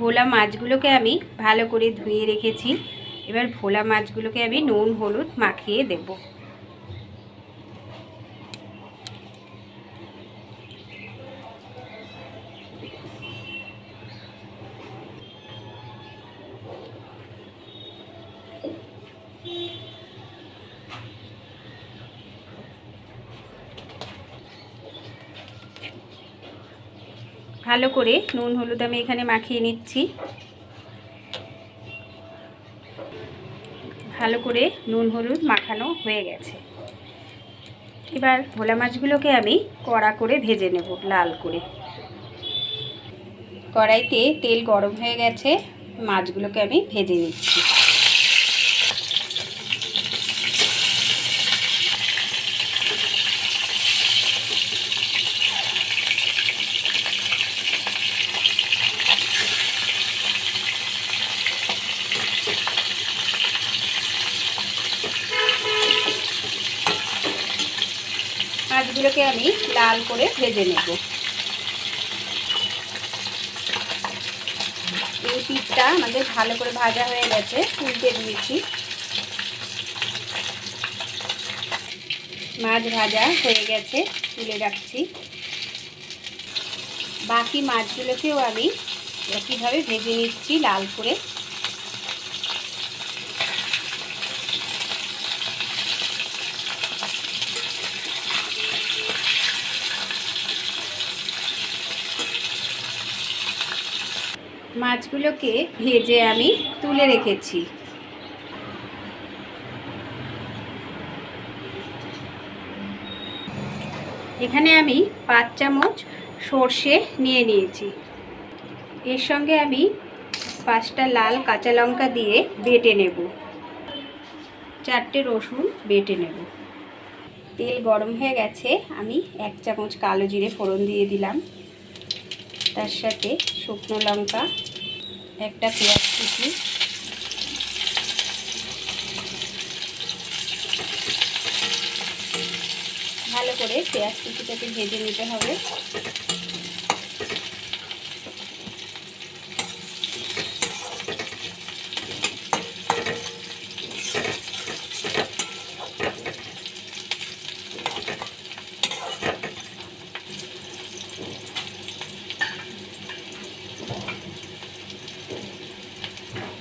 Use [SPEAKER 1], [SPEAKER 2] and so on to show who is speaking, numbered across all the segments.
[SPEAKER 1] ভোলা মাছগুলোকে আমি ভালো করে ধুয়ে রেখেছি। এবার ভোলা মাছগুলোকে আমি নুন, হলুদ মাখিয়ে দেব। ভালো করে নুন, হলুদ আমি এখানে মাখিয়ে নিচ্ছি। ভালো করে নুন, হলুদ মাখানো হয়ে গেছে। এবার ভোলা মাছগুলোকে আমি কড়া করে ভেজে নেব লাল করে। কড়াইতে তেল গরম হয়ে গেছে, মাছগুলোকে আমি ভেজে নিচ্ছি মাছগুলোকে আমি লাল করে ভেজে নেব। এই পিঠটা আমাদের ভালো করে ভাজা হয়ে গেছে, উল্টে দিয়েছি। মাছ ভাজা হয়ে গেছে, তুলে রাখছি। বাকি মাছগুলোকেও আমি একইভাবে ভেজে নিচ্ছি লাল করে। মাছগুলোকে ভেজে আমি তুলে রেখেছি। এখানে আমি পাঁচ চামচ সর্ষে নিয়ে নিয়েছি। এর সঙ্গে আমি পাঁচটা লাল কাঁচা লঙ্কা দিয়ে বেটে নেব। চারটে রসুন বেটে নেব। তেল গরম হয়ে গেছে, আমি এক চামচ কালো জিরে ফোড়ন দিয়ে দিলাম। তার সাথে শুকনো লঙ্কা একটা পেঁয়াজ কুচি। ভালো করে পেঁয়াজ কুচিটাকে ভেজে নিতে হবে।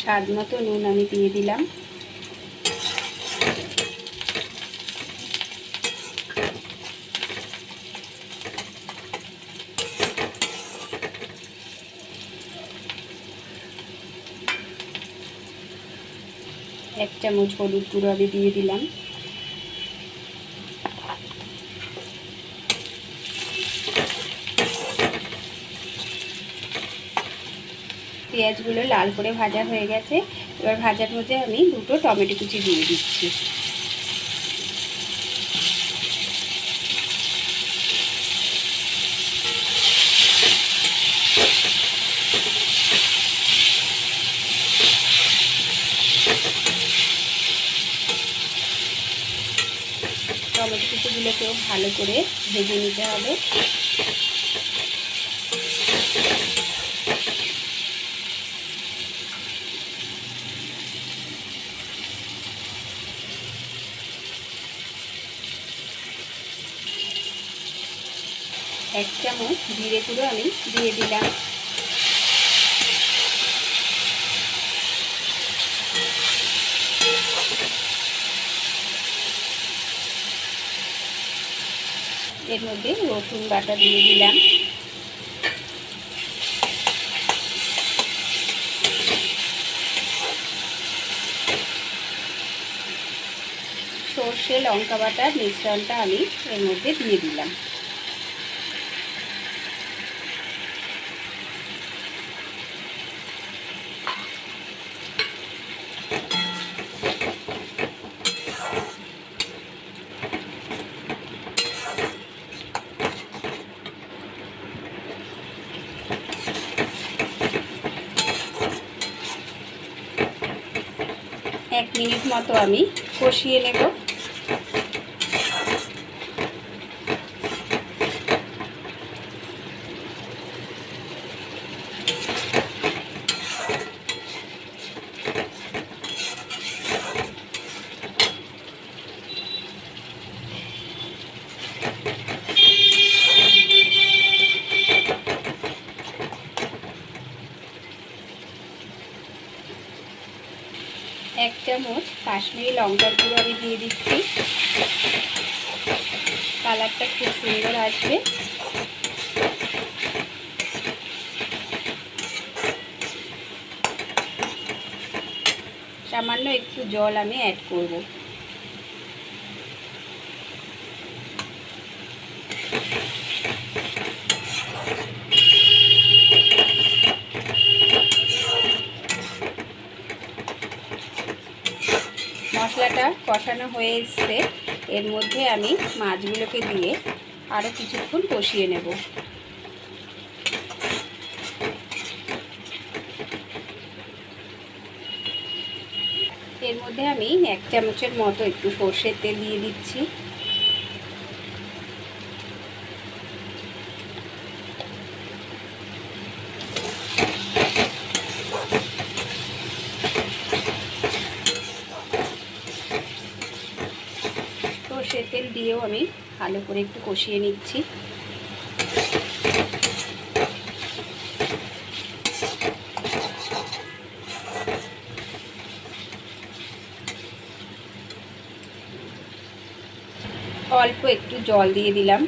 [SPEAKER 1] স্বাদ মতো নুন আমি দিয়ে দিলাম। এক চামচ হলুদ গুঁড়ো আমি দিয়ে দিলাম। পেঁয়াজগুলো লাল করে ভাজা হয়ে গেছে। এবার ভাজার মধ্যে আমি দুটো টমেটো কুচি দিয়ে দিচ্ছি। টমেটো কুচিগুলোকেও ভালো করে ভেজে নিতে হবে। এক চামচ জিরে গুঁড়ো আমি দিয়ে দিলাম। এর মধ্যে রসুন বাটা দিয়ে দিলাম। সর্ষে, লঙ্কা বাটার মিশ্রণটা আমি এর মধ্যে দিয়ে দিলাম এক মিনিট মতো আমি কষিয়ে নেব। এক চামচ কাশ্মীরি লঙ্কার গুঁড়ো আমি দিয়ে দিচ্ছি। কালারটা খুব সুন্দর আসবে। সামান্য একটু জল আমি অ্যাড করব। কষানো হয়ে এসছে, এর মধ্যে আমি মাছগুলোকে দিয়ে আরও কিছুক্ষণ কষিয়ে নেব। এর মধ্যে আমি এক চামচের মতো একটু সর্ষের তেল দিয়ে দিচ্ছি সর্ষের তেল দিয়েও আমি ভালো করে একটু কষিয়ে নিচ্ছি। অল্প একটু জল দিয়ে দিলাম।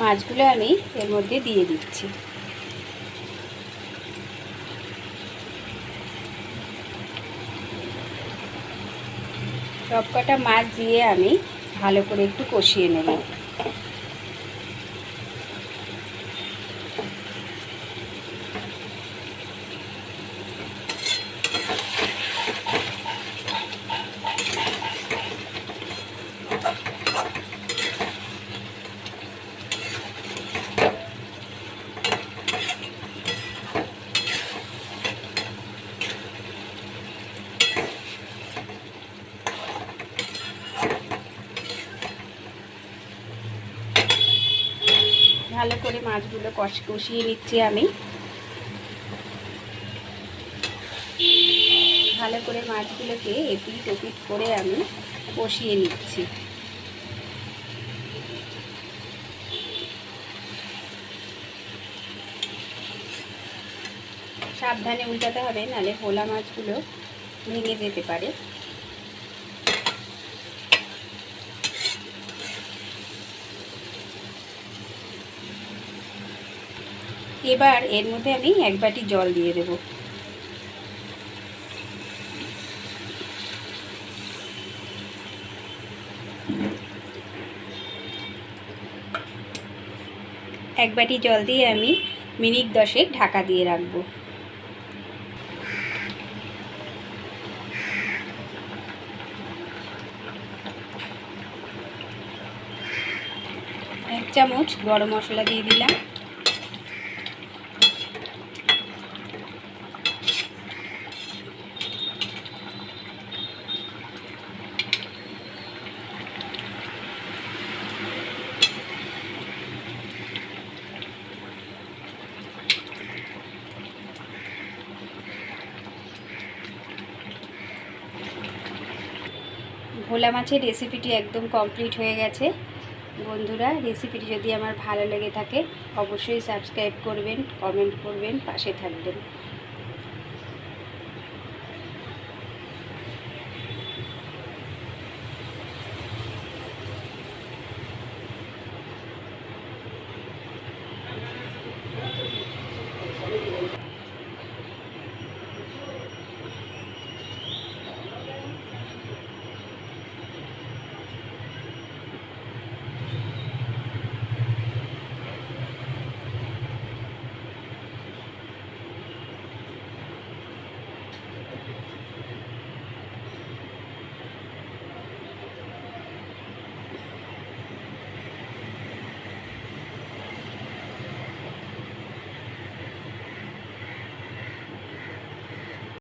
[SPEAKER 1] মাছগুলো আমি এর মধ্যে দিয়ে দিচ্ছি। সব কটা মাছ দিয়ে আমি ভালো করে একটু কষিয়ে নেব। ভালো করে মাছগুলো কষ, কষিয়ে নিচ্ছি আমি। ভালো করে মাছগুলোকে এপিট ওপিট করে আমি কষিয়ে নিচ্ছি। সাবধানে উল্টাতে হবে নাহলে ভোলা মাছগুলো ভেঙে যেতে পারে। এবার এর মধ্যে আমি এক বাটি জল দিয়ে দেব। এক বাটি জল দিয়ে আমি মিনিট দশেক ঢাকা দিয়ে রাখব। এক চামচ গরম মশলা দিয়ে দিলাম। ভোলা মাছের রেসিপিটি একদম কমপ্লিট হয়ে গেছে। বন্ধুরা রেসিপিটি যদি আমার ভালো লেগে থাকে, অবশ্যই সাবস্ক্রাইব করবেন কমেন্ট করবেন, পাশে থাকবেন।